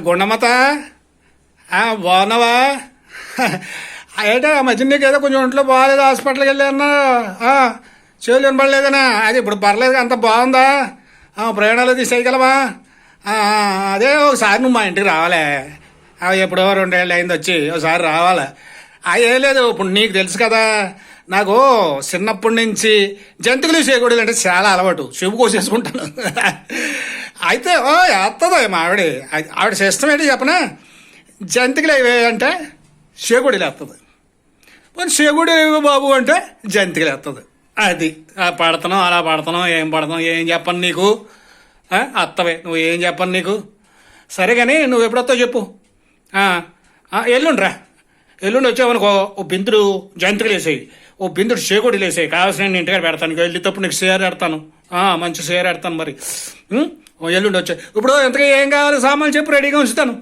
గుండమత బాగున్నావా ఏంటో ఆ మధ్య నీకు ఏదో కొంచెం ఒంట్లో బాగాలేదు హాస్పిటల్కి వెళ్ళాను చెవులు వినపడలేదనా అది ఇప్పుడు పర్లేదు అంత బాగుందా? ప్రయాణాలు తీసేయగలవా? అదే ఒకసారి నువ్వు మా ఇంటికి రావాలే. ఎప్పుడో రెండేళ్ళు అయింది వచ్చి ఒకసారి రావాలి? ఆ, ఏం లేదు ఇప్పుడు నీకు తెలుసు కదా నాకు చిన్నప్పటి నుంచి జంతికలు చేయకూడదు అంటే చాలా అలవాటు. చెవు కోసేసుకుంటాను. అయితే ఓ వేస్తుంది మా ఆవిడ. ఆవిడ సిస్టమ్ ఏంటి చెప్పనా? జంతికలు అవి అంటే చేగుడిలు వేస్తుంది మరి చేగుడి బాబు అంటే జంతికలు వేస్తుంది అది ఆ పడతాను అలా పడతాను ఏం పడతాం ఏం చెప్పను నీకు? అత్తవే నువ్వు ఏం చెప్పను నీకు? సరే కానీ నువ్వు ఎప్పుడొస్తావు చెప్పు. ఎల్లుండ్రా. ఎల్లుండి ఎల్లుండి వచ్చావనుకో ఓ బిందుడు జంతికలు వేసేయి. ఓ బిందుడు చేకూడి లేసే కావాల్సిన నేను ఇంటికాడ పెడతాను. ఇక వెళ్ళేటప్పుడు నీకు షేర్ పెడతాను మంచి షేర్ పెడతాను మరి. ఓ ఎల్లుండి వచ్చాయి ఇప్పుడు ఎంతగా ఏం కావాలి? సామాన్లు చెప్పు రెడీగా ఉంచుతాను.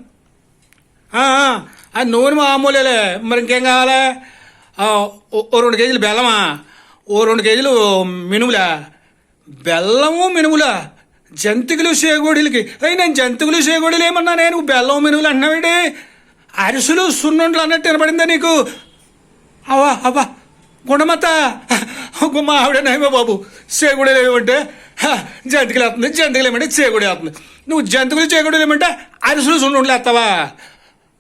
అది నూనె మామూలేలే. మరి ఇంకేం కావాలి? ఓ రెండు కేజీలు బెల్లమా? ఓ రెండు కేజీలు మినుములా? బెల్లము మినుములా? జంతికలు చేగోడీలకి. అయ్యి నేను జంతికలు చేగోడీలు ఏమన్నా? నేను బెల్లం మినుములు అంటున్నావేంటి అరిసెలు సున్నుండ్లు అన్నట్టు వినపడిందా నీకు? అవ్వా అవ్వా. గుణమత? మా ఆవిడ నయమే బాబు? చేగుడలు లేవంటే? జంతికలు వేస్తుంది జంతికలు ఏమంటే చేగుడి వేస్తుంది నువ్వు జంతికలు చేగుడలు లేమంటే అరిసెలు సున్నుండ్లు వేస్తావా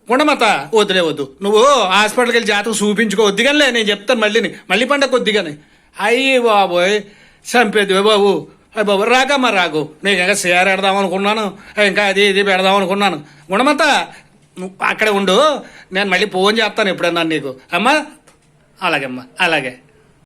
గుణమత వద్దులే వద్దు. నువ్వు హాస్పిటల్కి వెళ్ళి జాతకం చూపించుకో వద్దుగానే నేను చెప్తాను మళ్ళీని. మళ్ళీ పండగ వద్దిగాని అయ్యి బాబోయ్ చంపేదివే బాబు. అయ్యి బాబు రాకమ్మా రాకు నీకు ఇంకా షేర్ పెడదాం అనుకున్నాను. ఇంకా అది ఇది పెడదాం అనుకున్నాను. గుణమత అక్కడే ఉండు. నేను మళ్ళీ ఫోన్ చేస్తాను ఎప్పుడన్నా నీకు. అమ్మా అలాగే అమ్మా అలాగే.